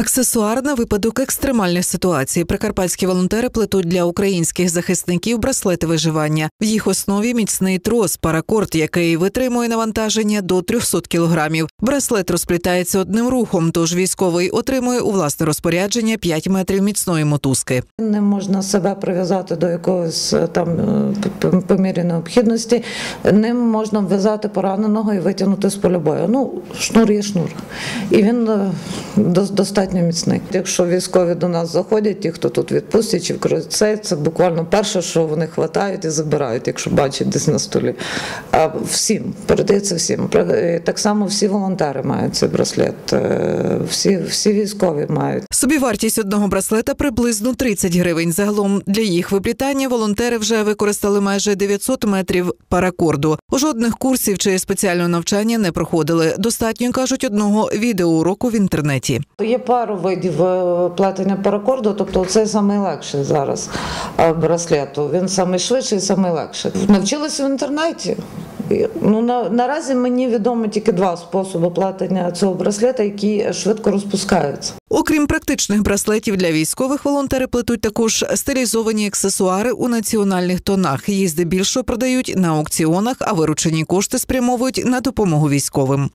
Аксесуар на випадок екстремальних ситуацій. Прикарпатські волонтери плетуть для українських захисників браслети виживання. В їх основі міцний трос, паракорд, який витримує навантаження до 300 кілограмів. Браслет розплітається одним рухом, тож військовий отримує у власне розпорядження 5 метрів міцної мотузки. Не можна себе прив'язати до якогось е, там е, по мірі необхідності. Ним можна вв'язати пораненого і витягнути з поля бою. Ну, шнур є шнур. І він е, достатньо міцний. Якщо військові до нас заходять, ті, хто тут відпустять чи вкриють це, це буквально перше, що вони хватають і забирають, якщо бачать десь на столі. А всім передається всім. Так само всі волонтери мають цей браслет, е, всі, всі військові мають. Собівартість одного браслета приблизно 30 гривень. Загалом для їх виплітання волонтери вже використали майже 900 метрів паракорду. У жодних курсів чи спеціального навчання не проходили. Достатньо кажуть одного відеоуроку в інтернеті. Є пару видів е, плетення паракорду, тобто це найлегший зараз е, браслету. Він найшвидший і найлегший. Навчилися в інтернеті. Ну, на, наразі мені відомо тільки два способи платення цього браслета, які швидко розпускаються. Окрім практичних браслетів для військових, волонтери плетуть також стилізовані аксесуари у національних тонах. Її здебільшого продають на аукціонах, а виручені кошти спрямовують на допомогу військовим.